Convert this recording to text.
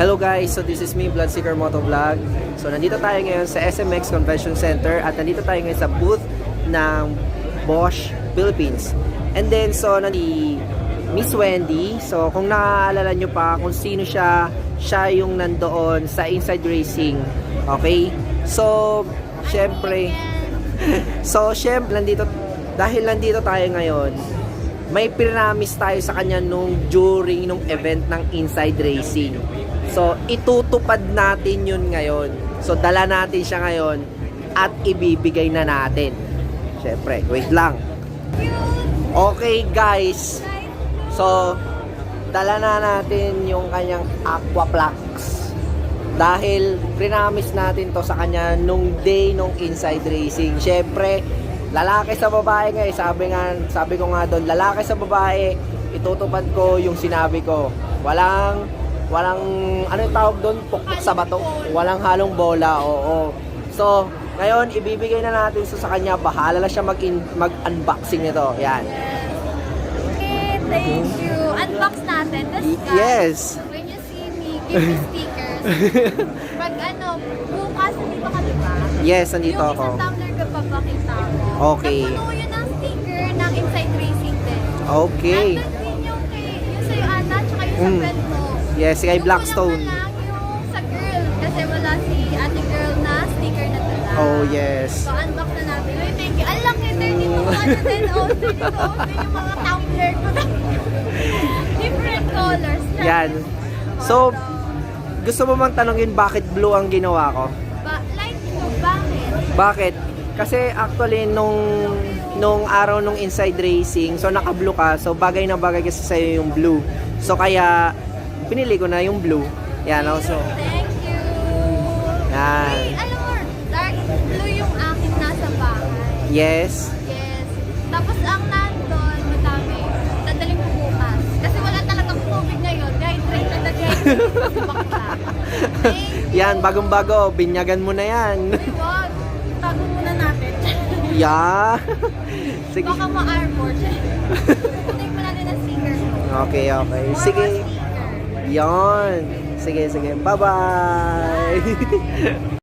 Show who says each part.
Speaker 1: Hello guys, so this is me, Bloodseeker Motovlog. So nandito tayo ngayon sa SMX Convention Center at nandito tayo ngayon sa booth ng Bosch Philippines. And then so nandi Miss Wendy. So kung naaalala nyo pa kung sino siya, siya yung nandoon sa Inside Racing. Okay? So, syempre, so syempre nandito dahil nandito tayo ngayon, may pinamis tayo sa kanya nung during nung event ng Inside Racing. So, itutupad natin yun ngayon. So, dala natin siya ngayon at ibibigay na natin. Siyempre, wait lang. Okay, guys. So, dala na natin yung kanyang Aquaplax. Dahil prinamis natin to sa kanya nung day nung Inside Racing. Siyempre, lalaki sa babae nga. Sabi nga, sabi ko nga doon, lalaki sa babae, itutupad ko yung sinabi ko. Walang walang ano yung tawag doon? Pukpok sa bato. Walang halong bola. Oo. So, ngayon ibibigay na natin so sa kanya. Bahala na siya mag mag-unboxing nito. Yan.
Speaker 2: Okay, thank you. Unbox natin. Tapos
Speaker 1: Y-
Speaker 2: guys,
Speaker 1: yes.
Speaker 2: when you see me, give me stickers. Pag ano, bukas, nandito ka diba?
Speaker 1: Yes, nandito
Speaker 2: yung
Speaker 1: ako.
Speaker 2: isang tumbler ko papakita ko.
Speaker 1: Okay.
Speaker 2: Napuno yun ng sticker ng Inside Racing din.
Speaker 1: Okay.
Speaker 2: Nandun din yung, kay, yung sa'yo, Ana, tsaka yung sa
Speaker 1: Mm.
Speaker 2: friend mo.
Speaker 1: Yes, kay Blackstone.
Speaker 2: sa girl. Kasi wala si ate girl na sticker na dala.
Speaker 1: Oh, yes.
Speaker 2: So, unbox na natin. Uy, thank you. Ang laki din yung mga ano din. Oh, yung mga tumbler ko. Different colors.
Speaker 1: Yan. So, gusto mo bang tanongin bakit blue ang ginawa ko?
Speaker 2: Ba light blue, bakit?
Speaker 1: Bakit? Kasi actually nung nung araw nung inside racing, so naka-blue ka, so bagay na bagay kasi sa'yo yung blue. So kaya pinili ko na yung blue. Yan, oh, so
Speaker 2: Thank you.
Speaker 1: Yan.
Speaker 2: Uy, alam mo, dark blue yung akin nasa bahay.
Speaker 1: yes.
Speaker 2: Yes. Tapos ang nandun, madami. Dadaling ko bukas. Kasi wala talagang COVID ngayon. Dehydrate na dehydrate. Bakla. Thank you.
Speaker 1: Yan, bagong-bago, binyagan mo na yan.
Speaker 2: Wag. Tago muna natin.
Speaker 1: yeah. Sige.
Speaker 2: Baka ma-armor. Take mo natin ang sticker ko.
Speaker 1: Okay, okay. Sige. Yon. Sige, sige. Bye-bye.